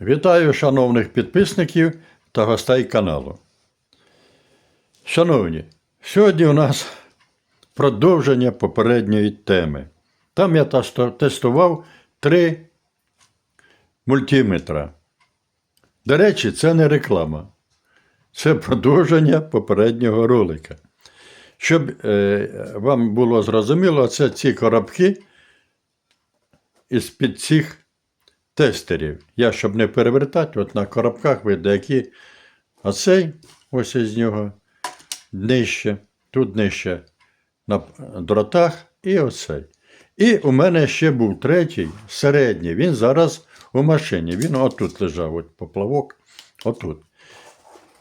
Вітаю шановних підписників та гостей каналу. Шановні, сьогодні у нас продовження попередньої теми. Там я тестував три мультиметра. До речі, це не реклама. Це продовження попереднього ролика. Щоб е, вам було зрозуміло, це ці коробки із-під цих тестерів. Я, щоб не перевертати, от на коробках видно, які. А цей, ось із нього, нижче, тут нижче на дротах, і оцей. І у мене ще був третій, середній. Він зараз у машині. Він отут лежав, от поплавок, отут.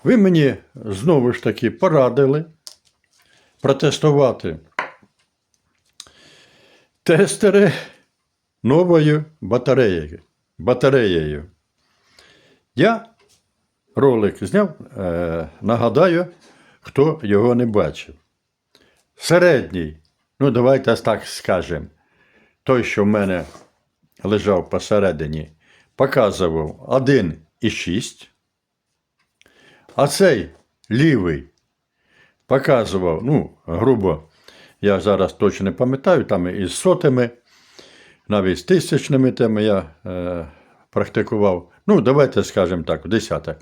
Ви мені знову ж таки порадили протестувати тестери новою батареєю. Батареєю. Я ролик зняв, е, нагадаю, хто його не бачив. Середній, ну давайте так скажемо, той, що в мене лежав посередині, показував 1,6, а цей лівий показував, ну, грубо, я зараз точно не пам'ятаю, там із сотими, навіть з тисячними теми я е, практикував. Ну, давайте скажемо так, в десяток.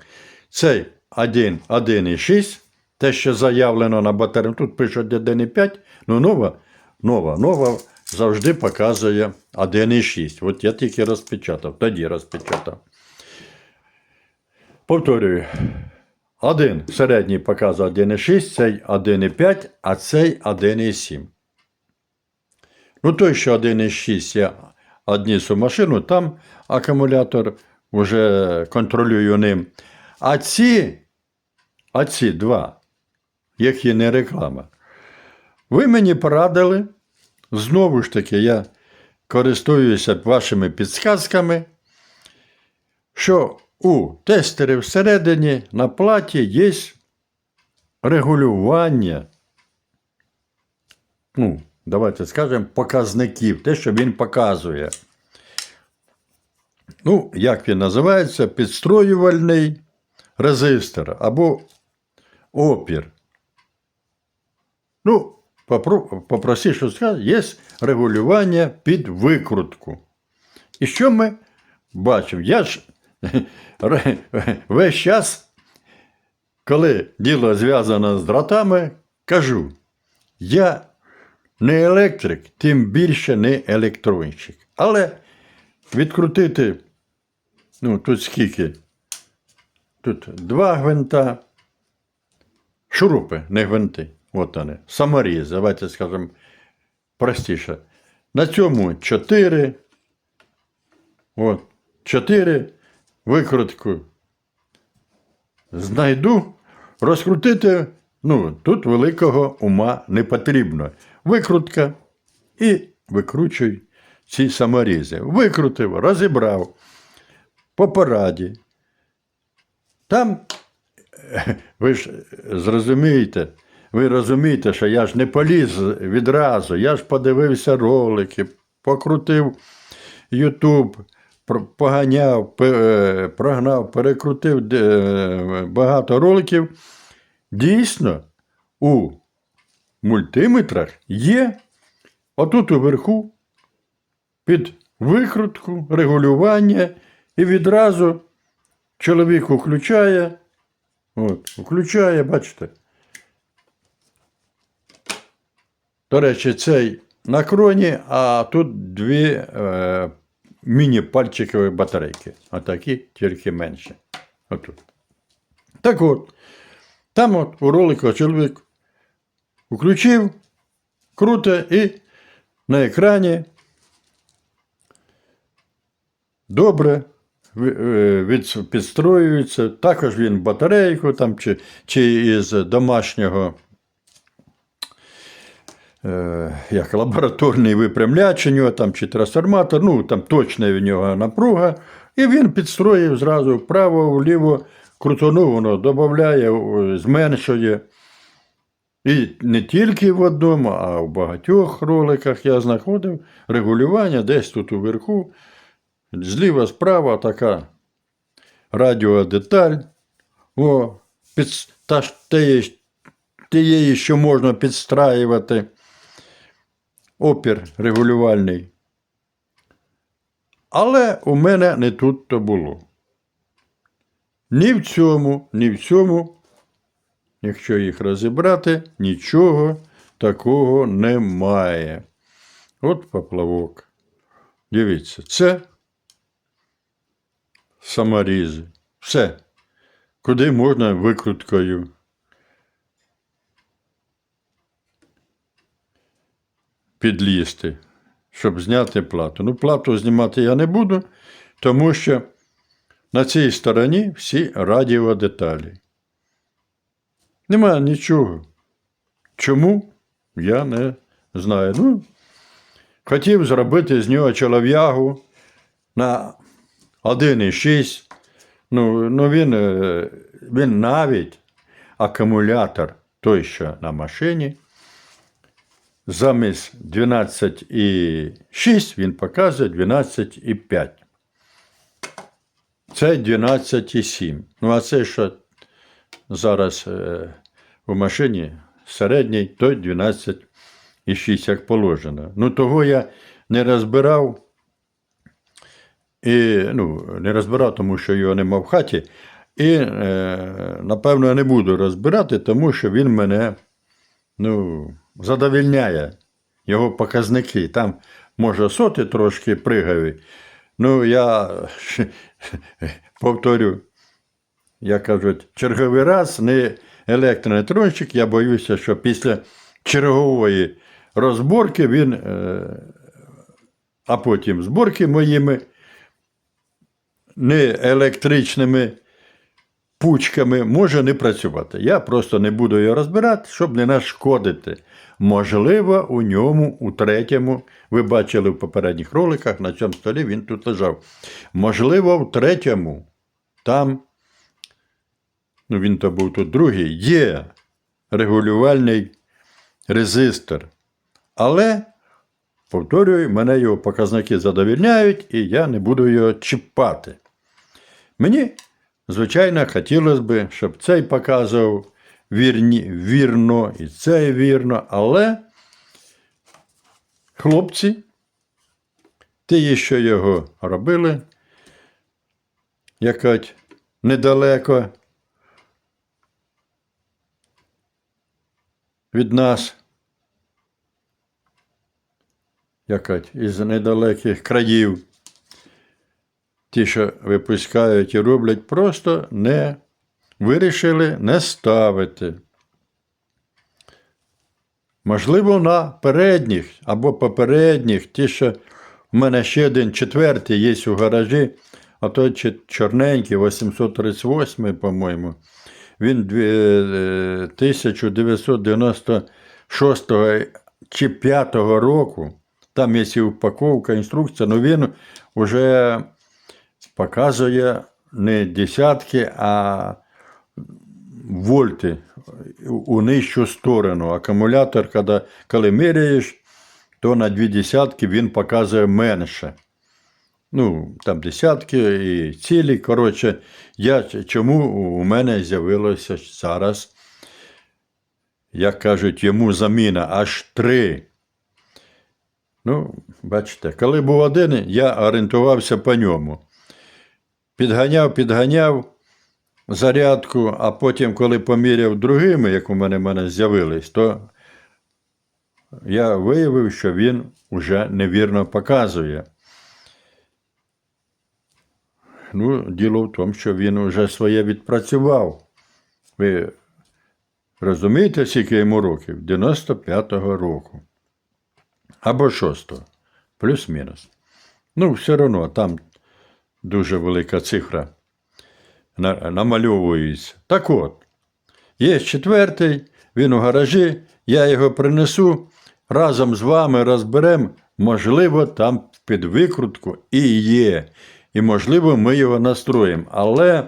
Цей 1, 1,6, те, що заявлено на батарею, тут пишуть 1,5, ну нова, нова, нова завжди показує 1,6. От я тільки розпечатав, тоді розпечатав. Повторюю. Один середній показує 1,6, цей 1,5, а цей 1,7. Ну, той, що 1,6 я одніс у машину, там акумулятор вже контролюю ним. А ці, а ці два, які не реклама. Ви мені порадили, знову ж таки, я користуюся вашими підсказками, що у тестері всередині на платі є регулювання, ну, давайте скажемо, показників, те, що він показує. Ну, як він називається, підстроювальний резистор або опір. Ну, попро- попросив, сказати, є регулювання під викрутку. І що ми бачимо? Я ж весь час, коли діло зв'язано з дротами, кажу, я не електрик, тим більше не електронщик. Але відкрутити, ну, тут скільки? Тут два гвинта, шурупи, не гвинти. От вони, саморіз, давайте скажемо простіше. На цьому чотири. От, чотири викрутку знайду, розкрутити, ну, тут великого ума не потрібно. Викрутка і викручуй ці саморізи. Викрутив, розібрав по пораді. Там, е, ви ж зрозумієте, ви розумієте, що я ж не поліз відразу, я ж подивився ролики, покрутив Ютуб, поганяв, е, прогнав, перекрутив багато роликів. Дійсно, у мультиметрах є отут уверху під викрутку, регулювання, і відразу чоловік включає. От, включає, бачите. До речі, цей на кроні, а тут дві е, міні-пальчикові батарейки. Отакі, тільки менше. Отут. Так от, там от у ролику чоловік включив, круто, і на екрані добре е, підстроюється. Також він батарейку там, чи, чи із домашнього е, як лабораторний випрямляч у нього там, чи трансформатор, ну там точна в нього напруга. І він підстроїв зразу вправо, вліво, крутону, воно додає, зменшує. І не тільки в одному, а в багатьох роликах я знаходив регулювання десь тут уверху. Зліва, справа така радіодеталь, о, під, та, тієї, тієї, що можна підстраювати, опір регулювальний. Але у мене не тут то було. Ні в цьому, ні в цьому, якщо їх розібрати, нічого такого немає. От поплавок. Дивіться, це саморізи. Все. Куди можна викруткою. Підлізти, щоб зняти плату. Ну, плату знімати я не буду, тому що на цій стороні всі радіодеталі. Немає нічого. Чому? Я не знаю. Ну, хотів зробити з нього чолов'ягу на 1,6. Ну, ну він, е, він навіть акумулятор той, що на машині, замість 12,6 він показує 12,5. Це 12,7. Ну, а це що зараз е, у машині середній, той 12,6, як положено. Ну, того я не розбирав. І ну, не розбирав, тому що його нема в хаті. І, е, напевно, я не буду розбирати, тому що він мене ну, задовільняє. Його показники. Там, може, соти трошки пригають. Ну, я повторю, як кажуть, черговий раз не електронетронщик, я боюся, що після чергової розборки він, е, а потім зборки моїми не електричними пучками може не працювати. Я просто не буду його розбирати, щоб не нашкодити. Можливо, у ньому, у третьому, ви бачили в попередніх роликах, на цьому столі він тут лежав. Можливо, в третьому, там, ну він то був тут другий, є регулювальний резистор. Але, повторюю, мене його показники задовільняють, і я не буду його чіпати. Мені, звичайно, хотілося б, щоб цей показував вірні, вірно і цей вірно, але хлопці, ті, що його робили, якось недалеко від нас, якось із недалеких країв ті, що випускають і роблять, просто не вирішили не ставити. Можливо, на передніх або попередніх, ті, що в мене ще один четвертий є у гаражі, а той чорненький, 838, по-моєму, він е, 1996 чи 5 року. Там є упаковка, інструкція, але він вже показує не десятки, а вольти у нижчу сторону. Акумулятор, коли, коли міряєш, то на дві десятки він показує менше. Ну, там десятки і цілі. Коротше, я, чому у мене з'явилося зараз, як кажуть, йому заміна аж три. Ну, бачите, коли був один, я орієнтувався по ньому. Підганяв, підганяв зарядку, а потім, коли поміряв другими, як у мене, в мене з'явились, то я виявив, що він уже невірно показує. Ну, діло в тому, що він вже своє відпрацював. Ви розумієте, скільки йому років? 95-го року. Або 6-го. Плюс-мінус. Ну, все одно там дуже велика цифра намальовується. Так от, є четвертий, він у гаражі, я його принесу, разом з вами розберемо, можливо, там під викрутку і є. І, можливо, ми його настроїмо. Але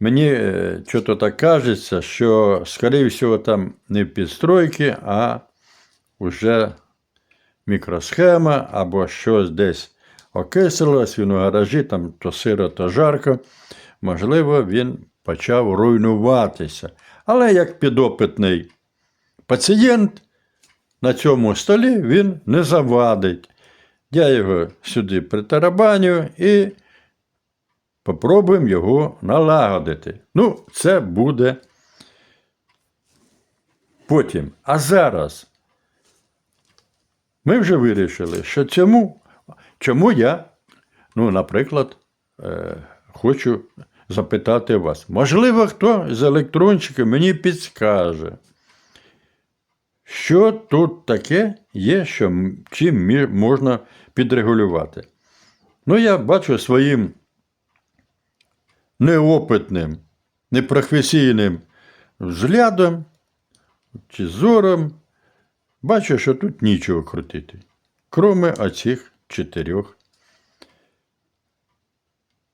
мені е, чого так кажеться, що, скоріше всього, там не підстройки, а вже мікросхема або щось десь окислилось, він у гаражі, там то сиро, то жарко. Можливо, він почав руйнуватися. Але як підопитний пацієнт на цьому столі він не завадить. Я його сюди притарабаню і попробуємо його налагодити. Ну, це буде потім. А зараз ми вже вирішили, що цьому, чому я, ну, наприклад, е, хочу запитати вас. Можливо, хто з електрончиків мені підскаже, що тут таке є, що чим можна підрегулювати. Ну, я бачу своїм неопитним, непрофесійним взглядом чи зором, бачу, що тут нічого крутити, кроме оцих чотирьох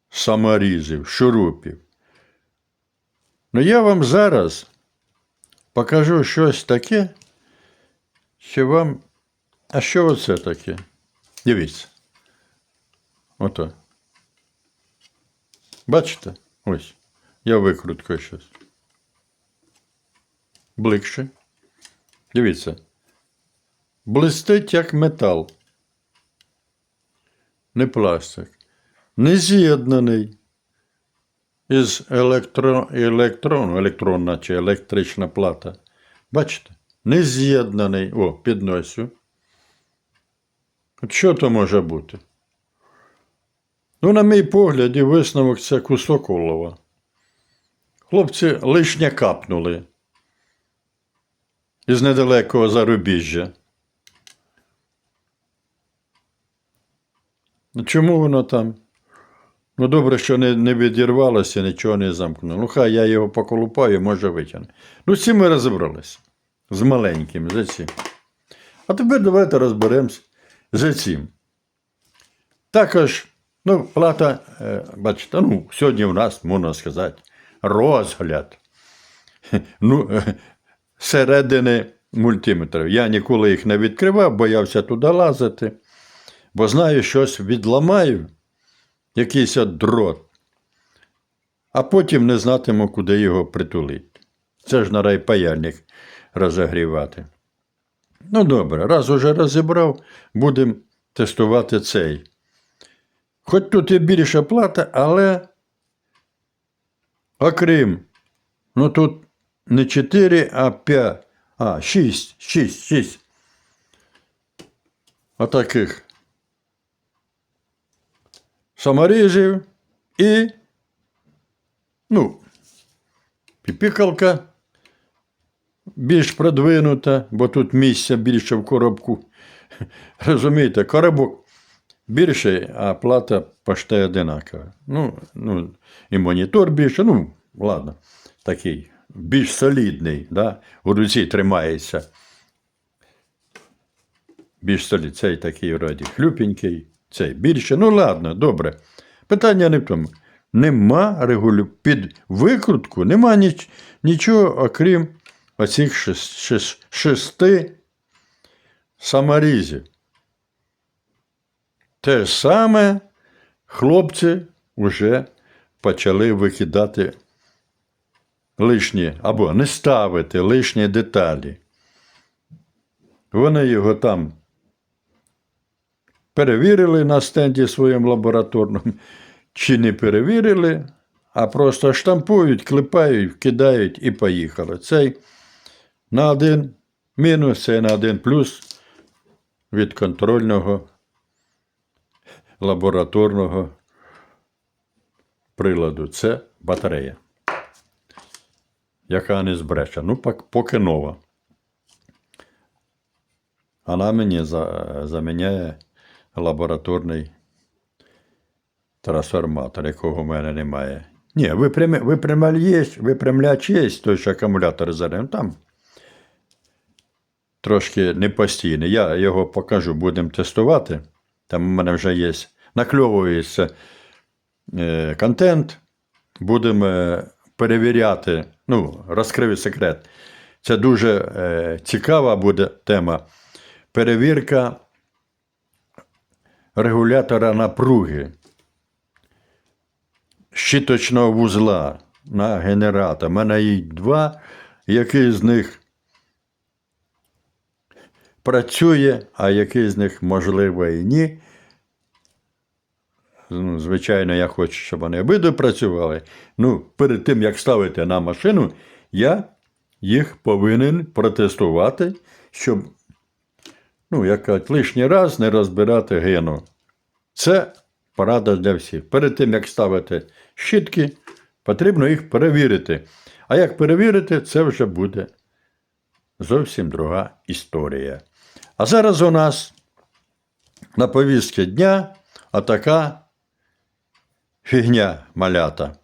саморізів, шурупів. Ну, я вам зараз покажу щось таке, що вам. А що оце таке? Дивіться. Ото. Бачите? Ось. Я викруткаю щось. Бликше. Дивіться. Блистить як метал. Не пластик. Не з'єднаний із електро... електрону, електронна чи електрична плата. Бачите? Не з'єднаний. О, підносю. От що то може бути? Ну, на мій погляд, і висновок це кусок олова. Хлопці лишня капнули із недалекого зарубіжжя. Чому воно там? Ну, добре, що не, не відірвалося, нічого не замкнуло. Ну, хай я його поколупаю, може витягне. Ну, цим ми розібралися. З маленьким, за цим. А тепер давайте розберемось за цим. Також, ну, плата, е, бачите, ну, сьогодні в нас, можна сказати, розгляд. Ну, середини мультиметрів. Я ніколи їх не відкривав, боявся туди лазити, бо знаю, щось відламаю, якийсь дрот, а потім не знатиму, куди його притулити. Це ж на райпаяльник розігрівати. Ну, добре, раз уже розібрав, будемо тестувати цей. Хоч тут і більша плата, але окрім, ну тут не 4, а 5, а 6, 6, 6. Отаких саморізів і, ну, піпікалка більш продвинута, бо тут місця більше в коробку. Розумієте, коробок більший, а плата почти одинакова. Ну, ну, і монітор більше, ну, ладно, такий, більш солідний, да? у руці тримається. Більш солідний, цей такий вроді хлюпенький, цей більше. Ну, ладно, добре. Питання не в тому. Нема регулю... під викрутку, нема ніч... нічого, окрім оцих шес... шес... шести саморізів. Те саме хлопці вже почали викидати лишні або не ставити лишні деталі. Вони його там перевірили на стенді своєму лабораторному, чи не перевірили, а просто штампують, клепають, кидають і поїхали. Цей на один мінус, цей на один плюс від контрольного лабораторного приладу. Це батарея, яка не збреше. Ну, поки нова. Вона мені за- заміняє лабораторний трансформатор, якого в мене немає. Ні, випрям- випрямляч є, випрямляч є, той що акумулятор заряд. Там трошки непостійний. Я його покажу, будемо тестувати. Там у мене вже є. Накльовується е, контент. Будемо е, перевіряти. Ну, розкрию секрет. Це дуже е, цікава буде тема. Перевірка регулятора напруги, щиточного вузла на генератор. У мене їх два, який з них працює, а який з них можливо і ні. Ну, звичайно, я хочу, щоб вони обидва працювали. Ну, перед тим, як ставити на машину, я їх повинен протестувати, щоб, ну, як кажуть, лишній раз не розбирати гену. Це порада для всіх. Перед тим, як ставити щітки, потрібно їх перевірити. А як перевірити, це вже буде зовсім друга історія. А зараз у нас на повістці дня отака фігня малята.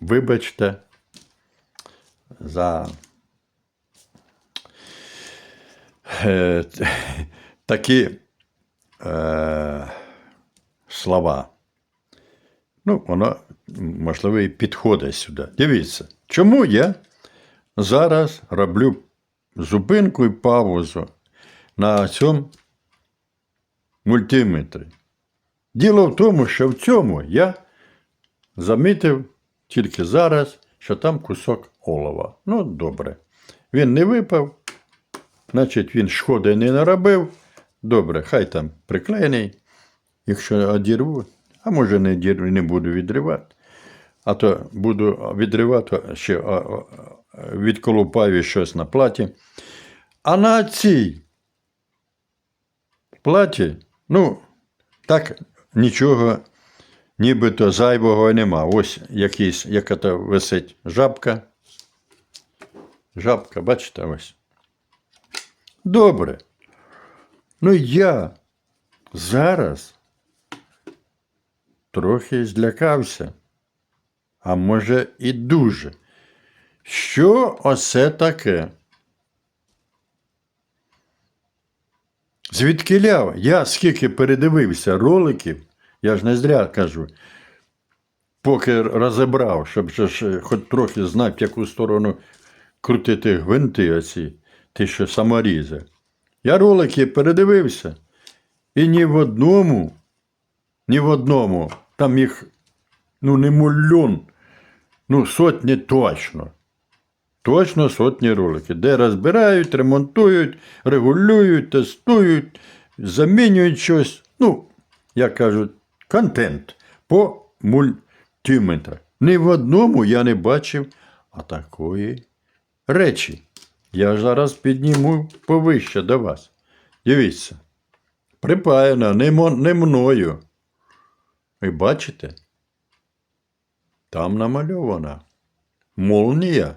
Вибачте за е, такі е, слова. Ну, воно, можливо, і підходить сюди. Дивіться, чому я зараз роблю зупинку і паузу на цьому мультиметрі. Діло в тому, що в цьому я замітив тільки зараз, що там кусок олова. Ну, добре. Він не випав, значить, він шкоди не наробив. Добре, хай там приклеєний. Якщо одірву, а може не одірву, не буду відривати. А то буду відривати, ще відколупаю щось на платі. А на цій платі, ну, так нічого нібито зайвого нема. Ось якийсь, яка то висить жабка. Жабка, бачите, ось. Добре. Ну я зараз трохи злякався. А може і дуже. Що оце таке? Звідки ляв? Я скільки передивився роликів, я ж не зря кажу, поки розібрав, щоб ж хоч трохи знати, в яку сторону крутити гвинти оці, ті, що саморізи. Я ролики передивився, і ні в одному, ні в одному, там їх ну не мільйон, ну сотні точно. Точно сотні ролики, де розбирають, ремонтують, регулюють, тестують, замінюють щось. Ну, як кажуть, контент по мультиметрах. Ні в одному я не бачив а такої речі. Я зараз підніму повище до вас. Дивіться. Припаяна не, не мною. Ви бачите? Там намальована молнія.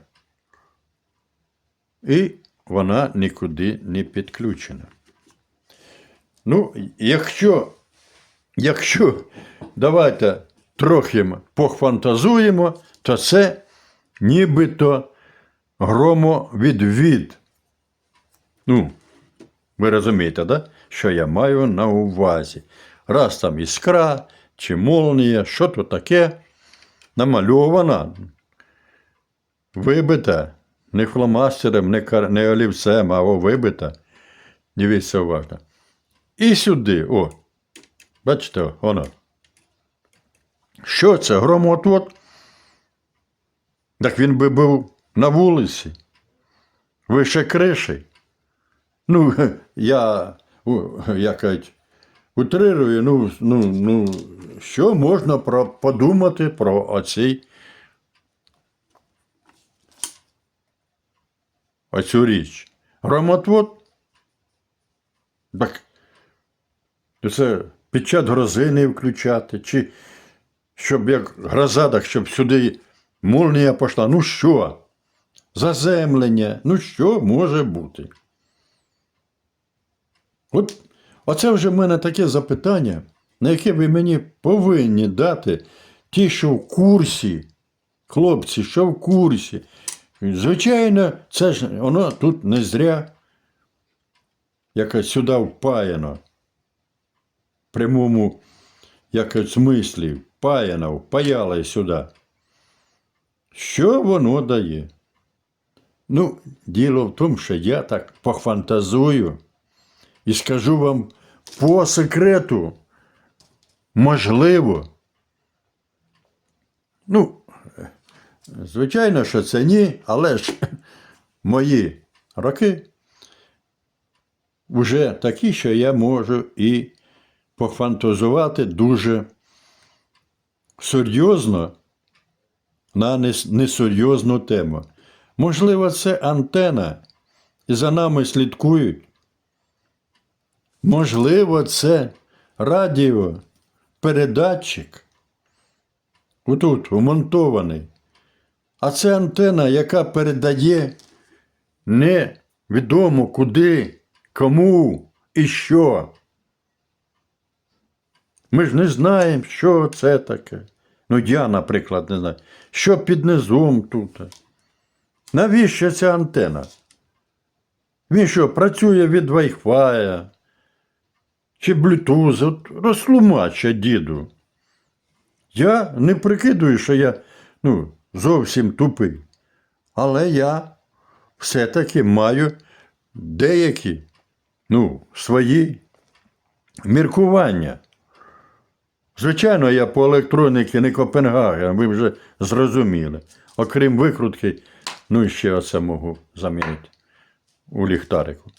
І вона нікуди не підключена. Ну, якщо, якщо давайте трохи похфантазуємо, то це нібито громовідвід. Ну, ви розумієте, да? що я маю на увазі. Раз там іскра чи молнія, що то таке намальована, вибита, не фломастером, не, кар... не олівцем, а о, вибита. Дивіться уважно. І сюди, о, бачите, воно. Що це? Громотвод? Так він би був на вулиці, вище криші. Ну, я, як кажуть, утрирую, ну, ну, ну, що можна про, подумати про оцей, оцю річ. Громотвод? Так, це під час грози не включати, чи щоб як гроза, так щоб сюди молнія пішла. Ну що? Заземлення, ну що може бути? От оце вже в мене таке запитання, на яке ви мені повинні дати ті, що в курсі, хлопці, що в курсі. Звичайно, це ж воно тут не зря якось сюди впаяно. В прямому якось смислі впаяно, впаяли сюди. Що воно дає? Ну, діло в тому, що я так пофантазую і скажу вам по секрету. Можливо. Ну, звичайно, що це ні, але ж мої роки вже такі, що я можу і пофантазувати дуже серйозно на несерйозну тему. Можливо, це антена, і за нами слідкують. Можливо, це радіо, передатчик. Отут вмонтований. А це антена, яка передає невідомо куди, кому і що. Ми ж не знаємо, що це таке. Ну, я, наприклад, не знаю. Що під низом тут? Навіщо ця антена? Він що, працює від Wi-Fi чи Bluetooth? От діду. Я не прикидую, що я ну, зовсім тупий. Але я все-таки маю деякі ну, свої міркування. Звичайно, я по електроніки не Копенгаген, ви вже зрозуміли. Окрім викрутки, ну і ще оце можу замінити у ліхтарику.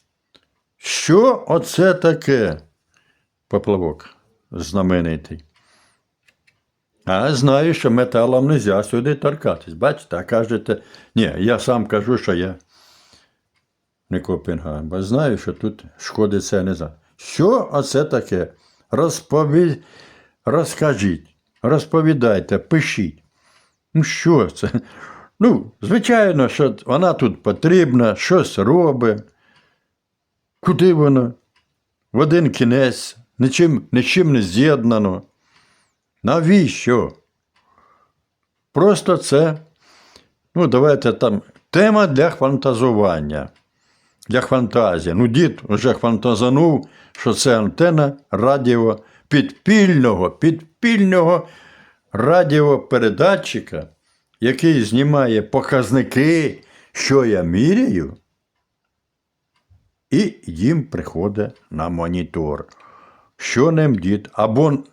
Що оце таке? Поплавок знаменитий. А знаю, що металом не можна сюди торкатись. Бачите, а кажете, ні, я сам кажу, що я не Копенгаген, бо знаю, що тут шкоди це не знаю. Що оце таке? Розпові... Розкажіть, розповідайте, пишіть. Ну, що це? Ну, звичайно, що вона тут потрібна, щось робить. Куди воно? В один кінець, нічим, нічим не з'єднано. Навіщо? Просто це, ну, давайте там, тема для фантазування, для фантазії. Ну, дід вже фантазанув, що це антена радіо підпільного, підпільного радіопередатчика, який знімає показники, що я міряю, і їм приходить на монітор. Що ним дід? Або,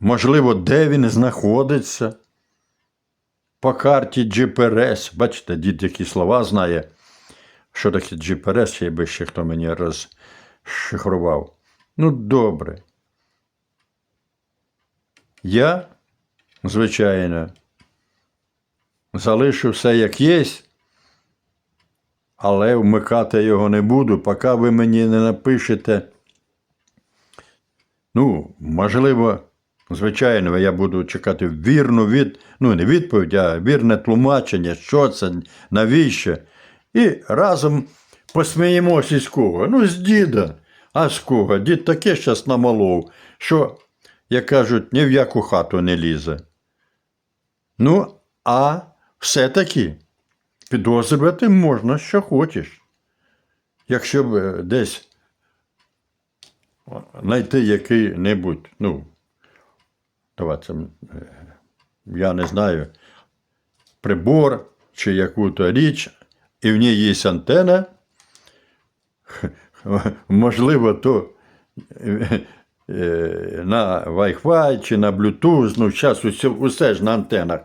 можливо, де він знаходиться. По карті GPS. Бачите, дід які слова знає. Що таке GPS, ще би ще хто мені розшифрував. Ну, добре. Я, звичайно, залишу все як є, але вмикати його не буду, поки ви мені не напишете. Ну, можливо, звичайно, я буду чекати вірну від, ну, не відповідь, а вірне тлумачення, що це, навіщо. І разом посміємося з кого? Ну, з діда. А з кого? Дід таке щас намалов, що, як кажуть, ні в яку хату не лізе. Ну, а все-таки підозрювати можна, що хочеш. Якщо б е, десь знайти який-небудь, ну, давайте, е, я не знаю, прибор чи яку-то річ, і в ній є антена, можливо, то е, на Wi-Fi чи на Bluetooth, ну, зараз усе, усе ж на антенах.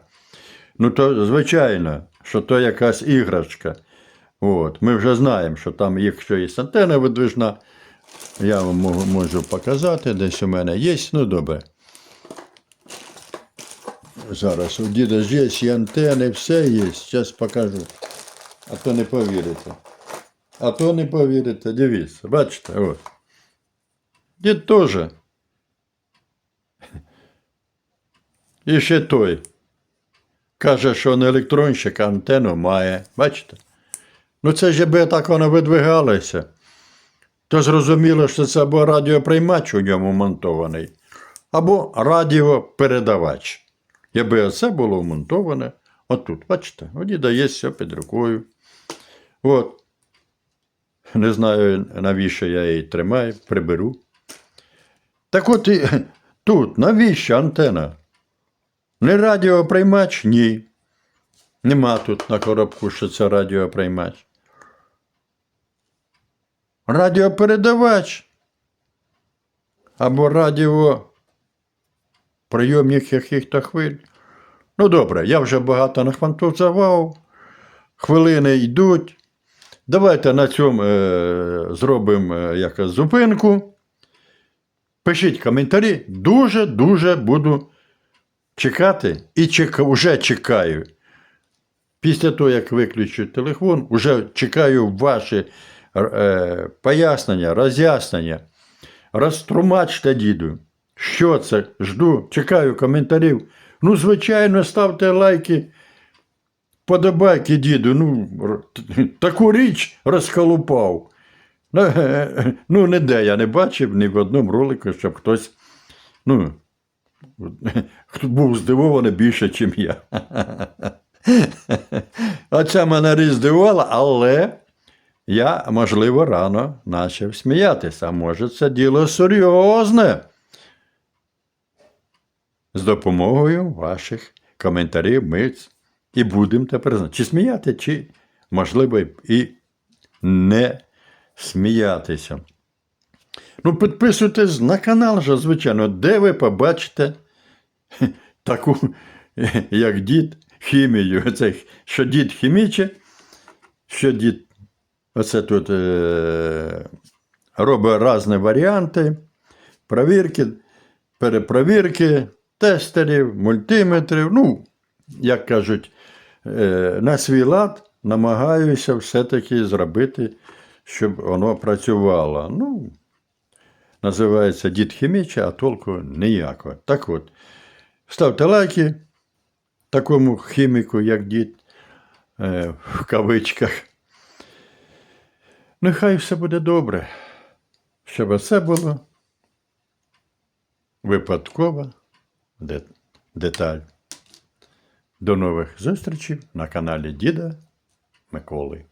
Ну, то звичайно, що то якась іграшка. От. Ми вже знаємо, що там, якщо є антена видвижна, я вам можу показати, десь у мене є. Ну, добре. Зараз у діда ж є і антени, все є. Зараз покажу. А то не повірите. А то не повірите, дивіться, бачите, от. Дід теж. І ще той. Каже, що не електронщик, а антенну має. Бачите? Ну це ж якби так воно видвигалося. То зрозуміло, що це або радіоприймач у ньому монтований, або радіопередавач. Якби оце було вмонтоване, отут, бачите, у діда є все під рукою. От. Не знаю, навіщо я її тримаю, приберу. Так от і тут, навіщо антена? Не радіоприймач? Ні. Нема тут на коробку, що це радіоприймач. Радіопередавач. або радіо прийомних яких-то хвиль. Ну, добре, я вже багато нахвантузував, хвилини йдуть. Давайте на цьому е, зробимо е, якось зупинку. Пишіть коментарі. Дуже-дуже буду чекати і чека, вже чекаю. Після того, як виключу телефон, вже чекаю ваші е, пояснення, роз'яснення. Розтрумачте, діду. Що це? Жду, чекаю коментарів. Ну, звичайно, ставте лайки. Подобайки, діду, ну, таку річ розколупав. Ну, Ну, ніде я не бачив ні в одному ролику, щоб хтось ну, був здивований більше, ніж я. Оце мене річ але я, можливо, рано почав сміятися. А може, це діло серйозне. З допомогою ваших коментарів ми і будемо тепер знати, чи сміяти, чи, можливо, і не сміятися. Ну, підписуйтесь на канал, же, звичайно, де ви побачите таку, як дід, хімію. Це, що дід хіміче, що дід оце тут е, робить різні варіанти, провірки, перепровірки, тестерів, мультиметрів. Ну, як кажуть, е, на свій лад намагаюся все-таки зробити, щоб воно працювало. Ну, називається дід хіміча, а толку ніякого. Так от, ставте лайки такому хіміку, як дід, е, в кавичках. Нехай все буде добре, щоб це було випадкова деталь. До нових зустрічей на каналі Діда Миколи.